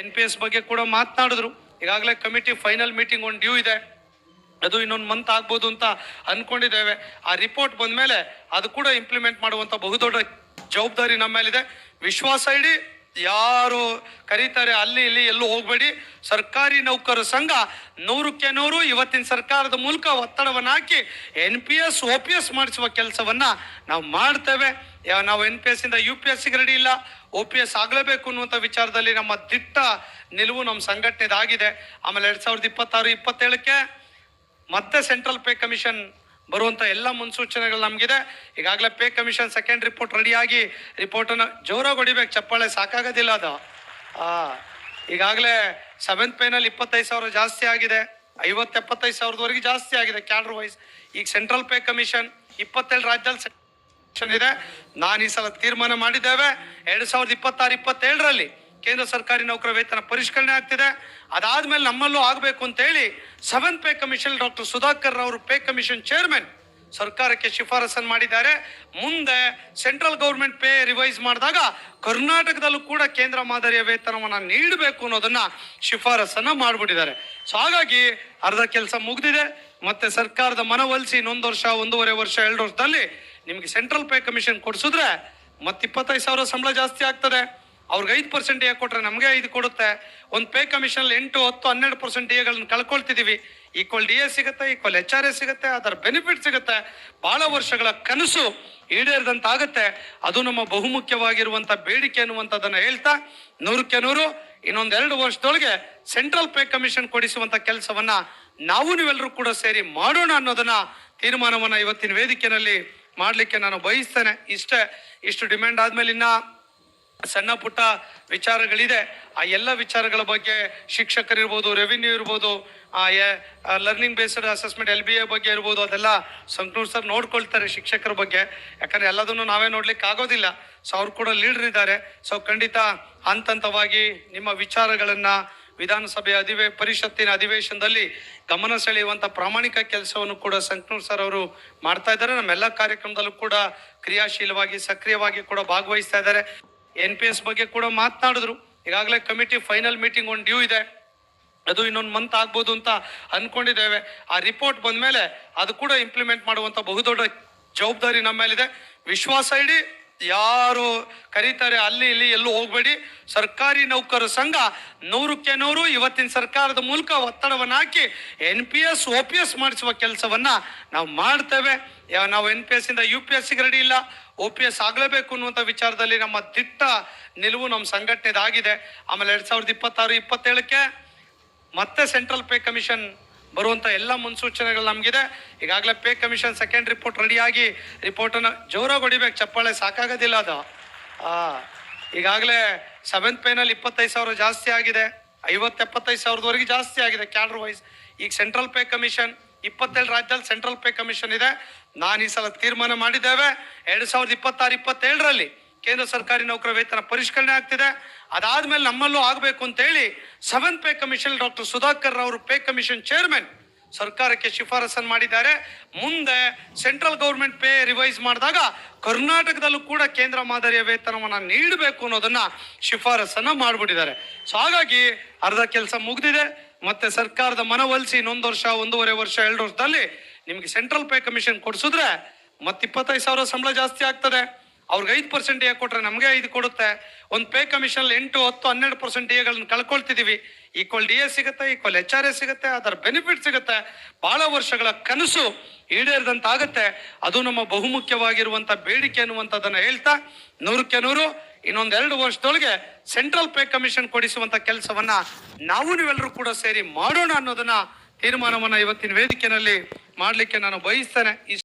N P S ಬಗ್ಗೆ ಕೂಡ ಮಾತನಾಡಿದ್ರು. ಈಗಾಗಲೇ ಕಮಿಟಿ ಫೈನಲ್ ಮೀಟಿಂಗ್ ಒಂದು ಡ್ಯೂ ಇದೆ. ಅದು ಇನ್ನೊಂದು ಮಂತ್ ಆಗ್ಬೋದು ಅಂತ ಅನ್ಕೊಂಡಿದ್ದೇವೆ. ಆ ರಿಪೋರ್ಟ್ ಬಂದ್ಮೇಲೆ ಅದು ಕೂಡ ಇಂಪ್ಲಿಮೆಂಟ್ ಮಾಡುವಂತ ಬಹುದೊಡ್ಡ ಜವಾಬ್ದಾರಿ ನಮ್ಮ ಮೇಲಿದೆ ವಿಶ್ವಾಸ ಇಡಿ ಯಾರು ಕರೀತಾರೆ ಅಲ್ಲಿ ಇಲ್ಲಿ ಎಲ್ಲೂ ಹೋಗಬೇಡಿ. ಸರ್ಕಾರಿ ನೌಕರರ ಸಂಘ ನೂರಕ್ಕೆ ನೂರು ಇವತ್ತಿನ ಸರ್ಕಾರದ ಮೂಲಕ ಒತ್ತಡವನ್ನು ಹಾಕಿ N P S O P S ಮಾಡಿಸುವ ಕೆಲಸವನ್ನ ನಾವು ಮಾಡ್ತೇವೆ. ನಾವು ಎನ್ ಪಿ ಎಸ್ ಇಂದ ಯು ಪಿ ಎಸ್ ರೆಡಿ ಇಲ್ಲ. ಒ ಪಿ ಎಸ್ ಆಗಲೇಬೇಕು ಅನ್ನುವಂಥ ವಿಚಾರದಲ್ಲಿ ನಮ್ಮ ದಿಟ್ಟ ನಿಲುವು ನಮ್ಮ ಸಂಘಟನೆದಾಗಿದೆ. ಆಮೇಲೆ ಎರಡ್ ಸಾವಿರದ ಇಪ್ಪತ್ತಾರು, ಇಪ್ಪತ್ತೇಳಕ್ಕೆ ಮತ್ತೆ ಸೆಂಟ್ರಲ್ ಪೇ ಕಮಿಷನ್ ಬರುವಂತ ಎಲ್ಲ ಮುನ್ಸೂಚನೆಗಳು ನಮಗಿದೆ. ಈಗಾಗಲೇ ಪೇ ಕಮಿಷನ್ ಸೆಕೆಂಡ್ ರಿಪೋರ್ಟ್ ರೆಡಿಯಾಗಿ ರಿಪೋರ್ಟ್ ಅನ್ನ ಜೋರಾಗಿ ಹೊಡಿಬೇಕು. ಚಪ್ಪಾಳೆ ಸಾಕಾಗೋದಿಲ್ಲ ಅದು. ಈಗಾಗಲೇ ಸೆವೆಂತ್ ಪೇನಲ್ಲಿ ಇಪ್ಪತ್ತೈದು ಸಾವಿರ ಜಾಸ್ತಿ ಆಗಿದೆ. ಐವತ್ತು, ಎಪ್ಪತ್ತೈದು ಸಾವಿರದವರೆಗೆ ಜಾಸ್ತಿ ಆಗಿದೆ ಕ್ಯಾಡ್ರ್ ವೈಸ್ ಈಗ ಸೆಂಟ್ರಲ್ ಪೇ ಕಮಿಷನ್ ಇಪ್ಪತ್ತೇಳು ರಾಜ್ಯದಲ್ಲಿ ಇದೆ. ನಾನು ಈ ಸಲ ತೀರ್ಮಾನ ಮಾಡಿದ್ದೇವೆ. ಎರಡು ಸಾವಿರದ ಇಪ್ಪತ್ತಾರು, ಇಪ್ಪತ್ತೇಳರಲ್ಲಿ ಕೇಂದ್ರ ಸರ್ಕಾರಿ ನೌಕರ ವೇತನ ಪರಿಷ್ಕರಣೆ ಆಗ್ತಿದೆ. ಅದಾದ್ಮೇಲೆ ನಮ್ಮಲ್ಲೂ ಆಗಬೇಕು ಅಂತ ಹೇಳಿ seventh pay commission doctor Sudhakar ಅವರು ಪೇ ಕಮಿಷನ್ ಚೇರ್ಮನ್ ಸರ್ಕಾರಕ್ಕೆ ಶಿಫಾರಸನ್ನು ಮಾಡಿದ್ದಾರೆ. ಮುಂದೆ ಸೆಂಟ್ರಲ್ ಗೌರ್ಮೆಂಟ್ ಪೇ ರಿವೈಸ್ ಮಾಡಿದಾಗ ಕರ್ನಾಟಕದಲ್ಲೂ ಕೂಡ ಕೇಂದ್ರ ಮಾದರಿಯ ವೇತನವನ್ನು ನೀಡಬೇಕು ಅನ್ನೋದನ್ನ ಶಿಫಾರಸನ್ನ ಮಾಡಿಬಿಟ್ಟಿದ್ದಾರೆ. ಸೊ ಹಾಗಾಗಿ ಅರ್ಧ ಕೆಲಸ ಮುಗಿದಿದೆ. ಮತ್ತೆ ಸರ್ಕಾರದ ಮನವೊಲಿಸಿ ಇನ್ನೊಂದು ವರ್ಷ, ಒಂದೂವರೆ ವರ್ಷ, ಎರಡು ವರ್ಷದಲ್ಲಿ ನಿಮಗೆ ಸೆಂಟ್ರಲ್ ಪೇ ಕಮಿಷನ್ ಕೊಡಿಸಿದ್ರೆ ಮತ್ತೆ ಇಪ್ಪತ್ತೈದು ಸಾವಿರ ಸಂಬಳ ಜಾಸ್ತಿ ಆಗ್ತದೆ. ಅವ್ರಿಗೆ ಐದು ಪರ್ಸೆಂಟ್ ಎ ಕೊಟ್ರೆ ನಮಗೆ ಐದು ಕೊಡುತ್ತೆ. ಒಂದು ಪೇ ಕಮಿಷನ್ ಎಂಟು, ಹತ್ತು, ಹನ್ನೆರಡು ಪರ್ಸೆಂಟ್ ಎಗಳನ್ನು ಕಳ್ಕೊಳ್ತಿದ್ದೀವಿ ಈಕ್ವಲ್ ಡಿ ಎ ಸಿಗುತ್ತೆ ಈಕ್ವಲ್ ಎಚ್ ಆರ್ ಎ ಸಿಗುತ್ತೆ, ಅದರ ಬೆನಿಫಿಟ್ ಸಿಗುತ್ತೆ. ಬಹಳ ವರ್ಷಗಳ ಕನಸು ಈಡೇರಿದಂತಾಗುತ್ತೆ. ಅದು ನಮ್ಮ ಬಹುಮುಖ್ಯವಾಗಿರುವಂತ ಬೇಡಿಕೆ ಅನ್ನುವಂಥದ್ದನ್ನು ಹೇಳ್ತಾ, ನೂರಕ್ಕೆ ನೂರು ಇನ್ನೊಂದೆರಡು ವರ್ಷದೊಳಗೆ ಸೆಂಟ್ರಲ್ ಪೇ ಕಮಿಷನ್ ಕೊಡಿಸುವಂಥ ಕೆಲಸವನ್ನ ನಾವು ನೀವೆಲ್ಲರೂ ಕೂಡ ಸೇರಿ ಮಾಡೋಣ ಅನ್ನೋದನ್ನ ತೀರ್ಮಾನವನ್ನು ಇವತ್ತಿನ ವೇದಿಕೆಯಲ್ಲಿ ಮಾಡ್ಲಿಕ್ಕೆ ನಾನು ಬಯಸ್ತೇನೆ. ಇಷ್ಟೇ, ಇಷ್ಟು ಡಿಮ್ಯಾಂಡ್ ಆದಮೇಲೆ ಇನ್ನ ಸಣ್ಣ ಪುಟ್ಟ ವಿಚಾರಗಳಿದೆ. ಆ ಎಲ್ಲ ವಿಚಾರಗಳ ಬಗ್ಗೆ ಶಿಕ್ಷಕರಿರ್ಬೋದು ರೆವಿನ್ಯೂ ಇರ್ಬೋದು learning based assessment L B A ಬಗ್ಗೆ ಇರ್ಬೋದು, ಅದೆಲ್ಲ ಸಂಕನೂರ್ ಸರ್ ನೋಡ್ಕೊಳ್ತಾರೆ ಶಿಕ್ಷಕರ ಬಗ್ಗೆ. ಯಾಕಂದ್ರೆ ಎಲ್ಲದನ್ನು ನಾವೇ ನೋಡ್ಲಿಕ್ಕೆ ಆಗೋದಿಲ್ಲ. ಸೊ ಅವ್ರು ಕೂಡ ಲೀಡರ್ ಇದ್ದಾರೆ. ಸೊ ಖಂಡಿತ ಹಂತ ಹಂತವಾಗಿ ನಿಮ್ಮ ವಿಚಾರಗಳನ್ನು ವಿಧಾನಸಭೆ ಅಧಿವೇ ಪರಿಷತ್ತಿನ ಅಧಿವೇಶನದಲ್ಲಿ ಗಮನ ಸೆಳೆಯುವಂತ ಪ್ರಾಮಾಣಿಕ ಕೆಲಸವನ್ನು ಕೂಡ ಸಂಕನೂರ್ ಸರ್ ಅವರು ಮಾಡ್ತಾ ಇದ್ದಾರೆ. ನಮ್ಮೆಲ್ಲ ಕಾರ್ಯಕ್ರಮದಲ್ಲೂ ಕೂಡ ಕ್ರಿಯಾಶೀಲವಾಗಿ, ಸಕ್ರಿಯವಾಗಿ ಕೂಡ ಭಾಗವಹಿಸ್ತಾ ಇದ್ದಾರೆ. ಎನ್ ಪಿ ಎಸ್ ಬಗ್ಗೆ ಕೂಡ ಮಾತನಾಡಿದ್ರು. ಈಗಾಗಲೇ ಕಮಿಟಿ ಫೈನಲ್ ಮೀಟಿಂಗ್ ಒಂದು ಡ್ಯೂ ಇದೆ. ಅದು ಇನ್ನೊಂದು ಮಂತ್ ಆಗ್ಬೋದು ಅಂತ ಅನ್ಕೊಂಡಿದ್ದೇವೆ. ಆ ರಿಪೋರ್ಟ್ ಬಂದ್ಮೇಲೆ ಅದು ಕೂಡ ಇಂಪ್ಲಿಮೆಂಟ್ ಮಾಡುವಂತ ಬಹುದೊಡ್ಡ ಜವಾಬ್ದಾರಿ ನಮ್ಮ ಮೇಲಿದೆ. ವಿಶ್ವಾಸ ಇಡಿ ಯಾರು ಕರೀತಾರೆ ಅಲ್ಲಿ ಇಲ್ಲಿ ಎಲ್ಲೂ ಹೋಗಬೇಡಿ. ಸರ್ಕಾರಿ ನೌಕರ ಸಂಘ ನೂರಕ್ಕೆ ನೂರು, ಇವತ್ತಿನ ಸರ್ಕಾರದ ಮೂಲಕ ಒತ್ತಡವನ್ನು ಹಾಕಿ N P S O P S ಮಾಡಿಸುವ ಕೆಲಸವನ್ನ ನಾವು ಮಾಡ್ತೇವೆ. ನಾವು ಎನ್ ಪಿ ಎಸ್ ಇಂದ ಯು ಪಿ ಎಸ್ ರೆಡಿ ಇಲ್ಲ. ಒ ಪಿ ಎಸ್ ಆಗಲೇಬೇಕು ಅನ್ನುವಂಥ ವಿಚಾರದಲ್ಲಿ ನಮ್ಮ ದಿಟ್ಟ ನಿಲುವು ನಮ್ಮ ಸಂಘಟನೆದಾಗಿದೆ. ಆಮೇಲೆ ಎರಡ್ ಸಾವಿರದ ಇಪ್ಪತ್ತಾರು, ಇಪ್ಪತ್ತೇಳಕ್ಕೆ ಮತ್ತೆ ಸೆಂಟ್ರಲ್ ಪೇ ಕಮಿಷನ್ ಬರುವಂತ ಎಲ್ಲ ಮುನ್ಸೂಚನೆಗಳು ನಮಗಿದೆ. ಈಗಾಗಲೇ ಪೇ ಕಮಿಷನ್ ಸೆಕೆಂಡ್ ರಿಪೋರ್ಟ್ ರೆಡಿಯಾಗಿ ರಿಪೋರ್ಟ್ ಅನ್ನ ಜೋರಾಗಿ ಹೊಡಿಬೇಕು. ಚಪ್ಪಾಳೆ ಸಾಕಾಗೋದಿಲ್ಲ ಅದು. ಈಗಾಗಲೇ ಸೆವೆಂತ್ ಪೇನಲ್ಲಿ ಇಪ್ಪತ್ತೈದು ಸಾವಿರ ಜಾಸ್ತಿ ಆಗಿದೆ. ಐವತ್ತು, ಎಪ್ಪತ್ತೈದು ಸಾವಿರದವರೆಗೆ ಜಾಸ್ತಿ ಆಗಿದೆ ಕ್ಯಾಡ್ರ್ ವೈಸ್ ಈಗ ಸೆಂಟ್ರಲ್ ಪೇ ಕಮಿಷನ್ ಇಪ್ಪತ್ತೇಳು ರಾಜ್ಯದಲ್ಲಿ ಸೆಂಟ್ರಲ್ ಪೇ ಕಮಿಷನ್ ಇದೆ. ನಾನು ಈ ಸಲ ತೀರ್ಮಾನ ಮಾಡಿದ್ದೇವೆ. ಎರಡು ಸಾವಿರದ ಇಪ್ಪತ್ತಾರು, ಇಪ್ಪತ್ತೇಳರಲ್ಲಿ ಕೇಂದ್ರ ಸರ್ಕಾರಿ ನೌಕರ ವೇತನ ಪರಿಷ್ಕರಣೆ ಆಗ್ತಿದೆ. ಅದಾದ್ಮೇಲೆ ನಮ್ಮಲ್ಲೂ ಆಗಬೇಕು ಅಂತ ಹೇಳಿ seven pay commission doctor Sudhakar ಅವರು ಪೇ ಕಮಿಷನ್ ಚೇರ್ಮನ್ ಸರ್ಕಾರಕ್ಕೆ ಶಿಫಾರಸನ್ನು ಮಾಡಿದ್ದಾರೆ. ಮುಂದೆ ಸೆಂಟ್ರಲ್ ಗೌರ್ಮೆಂಟ್ ಪೇ ರಿವೈಸ್ ಮಾಡಿದಾಗ ಕರ್ನಾಟಕದಲ್ಲೂ ಕೂಡ ಕೇಂದ್ರ ಮಾದರಿಯ ವೇತನವನ್ನು ನೀಡಬೇಕು ಅನ್ನೋದನ್ನ ಶಿಫಾರಸನ್ನ ಮಾಡಿಬಿಟ್ಟಿದ್ದಾರೆ. ಸೊ ಹಾಗಾಗಿ ಅರ್ಧ ಕೆಲಸ ಮುಗಿದಿದೆ. ಮತ್ತೆ ಸರ್ಕಾರದ ಮನವೊಲಿಸಿ ಇನ್ನೊಂದು ವರ್ಷ, ಒಂದೂವರೆ ವರ್ಷ, ಎರಡು ವರ್ಷದಲ್ಲಿ ನಿಮಗೆ ಸೆಂಟ್ರಲ್ ಪೇ ಕಮಿಷನ್ ಕೊಡಿಸಿದ್ರೆ ಮತ್ತೆ ಇಪ್ಪತ್ತೈದು ಸಾವಿರ ಸಂಬಳ ಜಾಸ್ತಿ ಆಗ್ತದೆ. ಅವ್ರಿಗೆ ಐದು ಪರ್ಸೆಂಟ್ ಎ ಕೊಟ್ರೆ ನಮಗೆ ಐದು ಕೊಡುತ್ತೆ. ಒಂದು ಪೇ ಕಮಿಷನ್ ಎಂಟು, ಹತ್ತು, ಹನ್ನೆರಡು ಪರ್ಸೆಂಟ್ ಎಗಳನ್ನ ಕಳ್ಕೊಳ್ತಿದೀವಿ. ಈಕ್ವಲ್ ಡಿ ಎ ಸಿಗುತ್ತೆ ಈಕ್ವಲ್ ಎಚ್ ಆರ್ ಎ ಸಿಗುತ್ತೆ, ಅದರ ಬೆನಿಫಿಟ್ ಸಿಗುತ್ತೆ. ಬಹಳ ವರ್ಷಗಳ ಕನಸು ಈಡೇರಿದಂತಾಗುತ್ತೆ. ಅದು ನಮ್ಮ ಬಹುಮುಖ್ಯವಾಗಿರುವಂತ ಬೇಡಿಕೆ ಅನ್ನುವಂಥದ್ದನ್ನು ಹೇಳ್ತಾ, ನೂರಕ್ಕೆ ನೂರು ಇನ್ನೊಂದೆರಡು ವರ್ಷದೊಳಗೆ ಸೆಂಟ್ರಲ್ ಪೇ ಕಮಿಷನ್ ಕೊಡಿಸುವಂಥ ಕೆಲಸವನ್ನ ನಾವು ನೀವೆಲ್ಲರೂ ಕೂಡ ಸೇರಿ ಮಾಡೋಣ ಅನ್ನೋದನ್ನ ತೀರ್ಮಾನವನ್ನ ಇವತ್ತಿನ ವೇದಿಕೆಯಲ್ಲಿ ಮಾಡಲಿಕ್ಕೆ ನಾನು ಬಯಸ್ತೇನೆ.